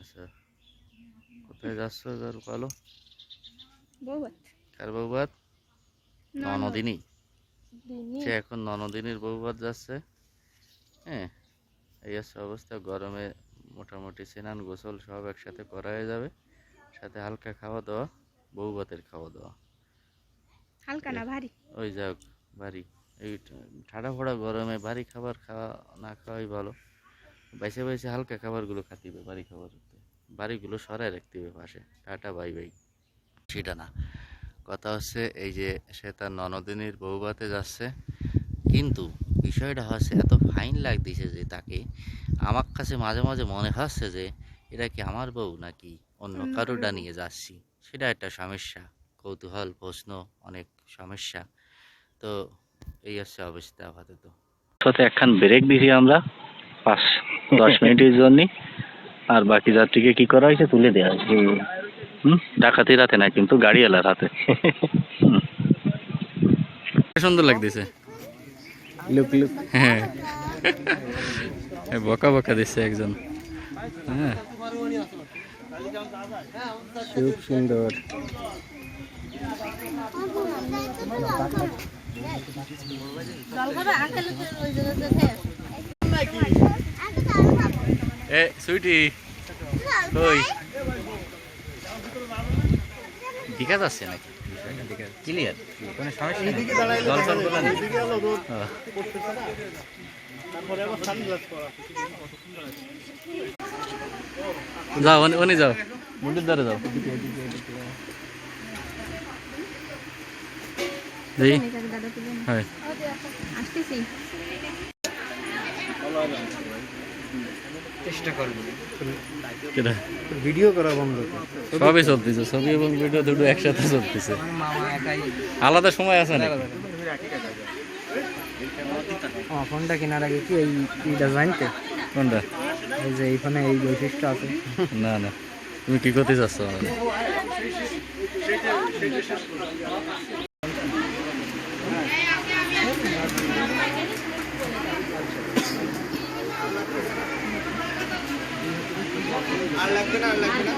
আচ্ছা কোথায় যাচ্ছ এবার বলো? বৌবাত কার বউবাত ননদিনী। সে এখন ননদিনীর বউবাত যাচ্ছে। হ্যাঁ এই হচ্ছে অবস্থা। গরমে মোটামুটি স্নান গোসল সব একসাথে করা হয়ে যাবে। সাথে হালকা খাওয়া দাওয়া বউবাতের খাওয়া দাওয়া। হালকা না ভারী? ওই যাক বাড়ি এই ঠাডা ফোড়া গরমে বাড়ি খাবার খাওয়া না খাওয়াই ভালো। বাইসে বাইসে হালকা খাবারগুলো খাতে হবে বাড়ি খাবার বাড়িগুলো সরাই রাখতে হবে পাশে। Tata bye bye. সেটা না। কথা হচ্ছে এই যে সে তার ননদিনীর বউবাতে যাচ্ছে। কিন্তু বিষয়টা হচ্ছে এত ফাইন লাগ লাগতেছে যে তাকে আমার কাছে মাঝে মাঝে মনে হচ্ছে যে এটা কি আমার বউ নাকি অন্য কারোটা নিয়ে যাচ্ছি? সেটা একটা সমস্যা কৌতূহল প্রশ্ন অনেক সমস্যা। তো এই হচ্ছে অবস্থা আপাতত। সাথে একখান ব্রেক দিছি আমরা। পাঁচ দশ মিনিটের জন্য। আর বাকি যাত্রীকে কি করা হয়েছে তুলে দেওয়া হয়েছে। হুম। ডাকাতির হাতে না কিন্তু গাড়িওয়ালার হাতে। সুন্দর লাগতেছে। Look look. হ্যাঁ। বকা বকা দিচ্ছে একজন। হ্যাঁ। খুব সুন্দর। এ সুইটি। কই দীঘা যাচ্ছে নাকি? ক্লিয়ার। কোনো সমস্যা নেই। জল জল বলে নেই। যাও উনি যাও। মুন্ডুর দ্বারে যাও। দেখি। হয় আসতেছি। চেষ্টা করব। ভিডিও করা বন্ধ সবই চলতেছে ছবি এবং ভিডিও দুটো একসাথে চলতেছে। আলাদা সময় আছে না ফোনটা কেনার আগে কি এই এইটা জানতে? কোনটা? এই যে এই ফোনে এই বৈশিষ্ট্য আছে। না না। তুমি কি করতে চাচ্ছ? আর লাগবে না আর লাগবে না